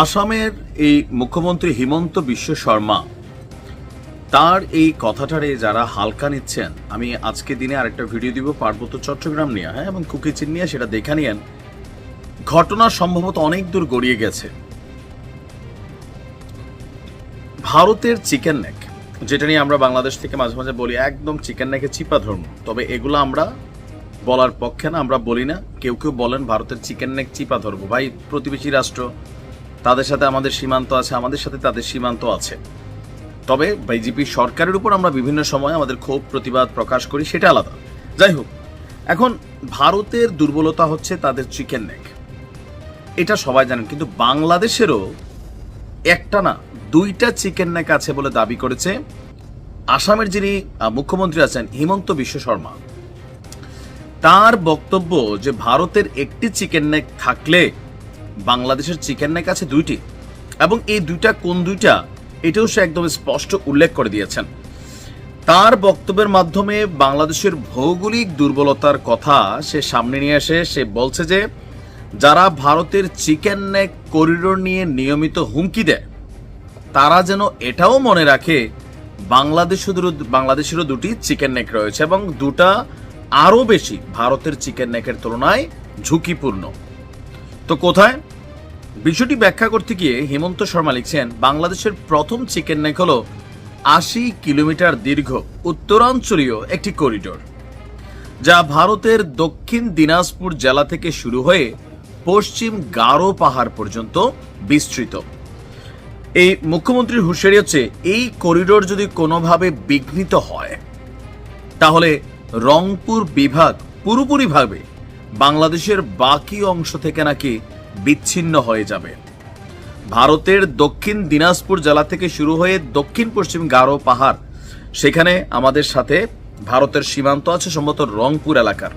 আসামের এই মুখ্যমন্ত্রী হিমন্ত বিশ্ব শর্মা, তার এই কথাটারে যারা হালকা নিচ্ছেন, আমি আজকে দিনে আরেকটা ভিডিও দিব পার্বত্য চট্টগ্রাম নিয়ে হ্যাঁ এবং কুকিচিন নিয়ে সেটা দেখে নিয়েন। ঘটনা সম্ভবত অনেক দূর গড়িয়ে গেছে। ভারতের চিকেন নেক, যেটা নিয়ে আমরা বাংলাদেশ থেকে মাঝে মাঝে বলি, একদম চিকেন নেকে চিপা ধর্ম। তবে এগুলো আমরা বলার পক্ষে না, আমরা বলি না। কেউ কেউ বলেন ভারতের চিকেন নেক চিপা ধরবো ভাই, প্রতিবেশী রাষ্ট্র তাদের সাথে আমাদের সীমান্ত আছে, আমাদের সাথে তাদের সীমান্ত আছে। তবে বিজেপি সরকারের উপর আমরা বিভিন্ন সময় আমাদের ক্ষোভ, প্রতিবাদ প্রকাশ করি, সেটা আলাদা। যাই হোক, এখন ভারতের দুর্বলতা হচ্ছে তাদের চিকেন নেক এটা সবাই জানেন, কিন্তু বাংলাদেশেরও একটা না, দুইটা চিকেন নেক আছে বলে দাবি করেছে আসামের যিনি মুখ্যমন্ত্রী আছেন হিমন্ত বিশ্ব শর্মা। তার বক্তব্য যে ভারতের একটি চিকেন নেক থাকলে বাংলাদেশের চিকেন নেক আছে দুইটি, এবং এই দুইটা কোন দুইটা, এটাও সে একদম স্পষ্ট উল্লেখ করে দিয়েছেন। তার বক্তব্যের মাধ্যমে বাংলাদেশের ভৌগোলিক দুর্বলতার কথা সে সামনে নিয়ে এসে সে বলছে যে, যারা ভারতের চিকেন নেক করিডোর নিয়ে নিয়মিত হুমকি দেয়, তারা যেন এটাও মনে রাখে, বাংলাদেশেরও বাংলাদেশেরও দুটি চিকেন নেক রয়েছে, এবং দুটা আরও বেশি ভারতের চিকেন নেকের তুলনায় ঝুঁকিপূর্ণ। তো কোথায়? বিষয়টি ব্যাখ্যা করতে গিয়ে হেমন্ত শর্মা লিখছেন, বাংলাদেশের প্রথম চিকেন নেক হল আশি কিলোমিটার দীর্ঘ, উত্তরাঞ্চলীয় একটি করিডোর, যা ভারতের দক্ষিণ দিনাজপুর জেলা থেকে শুরু হয়ে পশ্চিম গারো পাহাড় পর্যন্ত বিস্তৃত। এই মুখ্যমন্ত্রীর হুঁশিয়ারি হচ্ছে, এই করিডোর যদি কোনোভাবে বিঘ্নিত হয়, তাহলে রংপুর বিভাগ পুরোপুরিভাবে বাংলাদেশের বাকি অংশ থেকে নাকি বিচ্ছিন্ন হয়ে যাবে। ভারতের দক্ষিণ দিনাজপুর জেলা থেকে শুরু হয়ে দক্ষিণ পশ্চিম গারো পাহাড়, সেখানে আমাদের সাথে ভারতের সীমান্ত আছে সম্ভবত রংপুর এলাকার।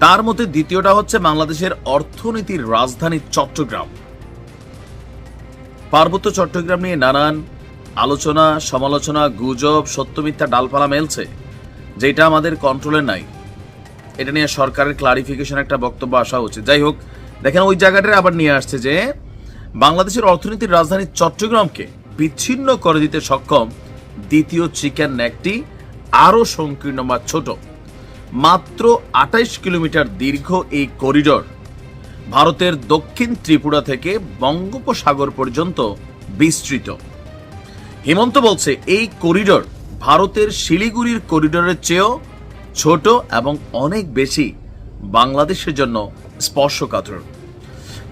তার মধ্যে দ্বিতীয়টা হচ্ছে বাংলাদেশের অর্থনীতির রাজধানী চট্টগ্রাম। পার্বত্য চট্টগ্রাম নিয়ে নানান আলোচনা, সমালোচনা, গুজব, সত্যমিথ্যা, ডালপালা মেলছে, যেটা আমাদের কন্ট্রোলে নাই। এটা নিয়ে সরকারের ক্লারিফিকেশন একটা বক্তব্য আসা উচিত। যাই হোক, দেখেন ওই জায়গাটা আবার নিয়ে আসছে যে, বাংলাদেশের অর্থনীতির রাজধানী চট্টগ্রামকে বিচ্ছিন্ন করে দিতে সক্ষম দ্বিতীয় চিকেন নেকটি আরও সংকীর্ণ বা ছোট। মাত্র আঠাইশ কিলোমিটার দীর্ঘ এই করিডোর ভারতের দক্ষিণ ত্রিপুরা থেকে বঙ্গোপসাগর পর্যন্ত বিস্তৃত। হিমন্ত বলছে, এই করিডোর ভারতের শিলিগুড়ির করিডোরের চেয়েও ছোট এবং অনেক বেশি বাংলাদেশের জন্য স্পর্শকাতর।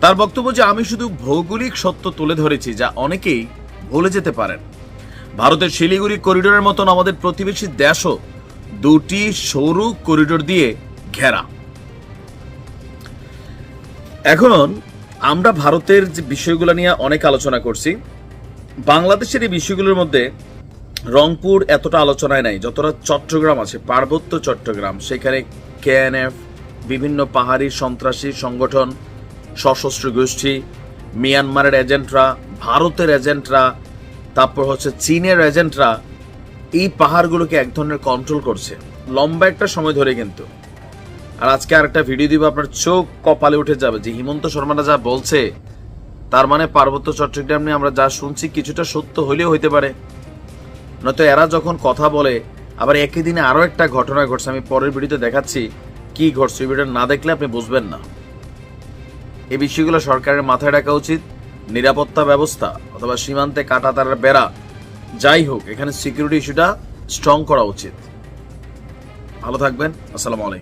তার বক্তব্য যে আমি শুধু ভৌগোলিক সত্য তুলে ধরেছি যা অনেকেই ভুলে যেতে পারেন। ভারতের শিলিগুড়ি করিডোরের মতন আমাদের প্রতিবেশী দেশও দুটি সরু করিডোর দিয়ে ঘেরা। এখন আমরা ভারতের যে বিষয়গুলো নিয়ে অনেক আলোচনা করছি। বাংলাদেশের এই বিষয়গুলোর মধ্যে রংপুর এতটা আলোচনায় নাই, যতটা চট্টগ্রাম আছে, পার্বত্য চট্টগ্রাম, সেখানে কেএনএফ, বিভিন্ন পাহাড়ি সন্ত্রাসী সংগঠন, সশস্ত্র গোষ্ঠী, মিয়ানমারের এজেন্টরা, ভারতের এজেন্টরা, তারপর হচ্ছে চীনের এজেন্টরা, এই পাহাড়গুলোকে এক ধরনের কন্ট্রোল করছে। লম্বা একটা সময় ধরে কিন্তু। আর আজকে আরেকটা ভিডিও দিব, আপনার চোখ কপালে উঠে যাবে যে হিমন্ত শর্মারা যা বলছে, তার মানে পার্বত্য চট্টগ্রাম নিয়ে আমরা যা শুনছি, কিছুটা সত্য হলেও হইতে পারে। নয়তো এরা যখন কথা বলে, আবার একই দিনে আরও একটা ঘটনা ঘটছে, আমি পরের ভিডিওতে দেখাচ্ছি কি ঘটছে ভিডিও না দেখলে আপনি বুঝবেন না। এই বিষয়গুলো সরকারের মাথায় রাখা উচিত। নিরাপত্তা ব্যবস্থা অথবা সীমান্তে কাটা তার বেড়া, যাই হোক, এখানে সিকিউরিটি ইস্যুটা স্ট্রং করা উচিত। ভালো থাকবেন, আসসালামু আলাইকুম।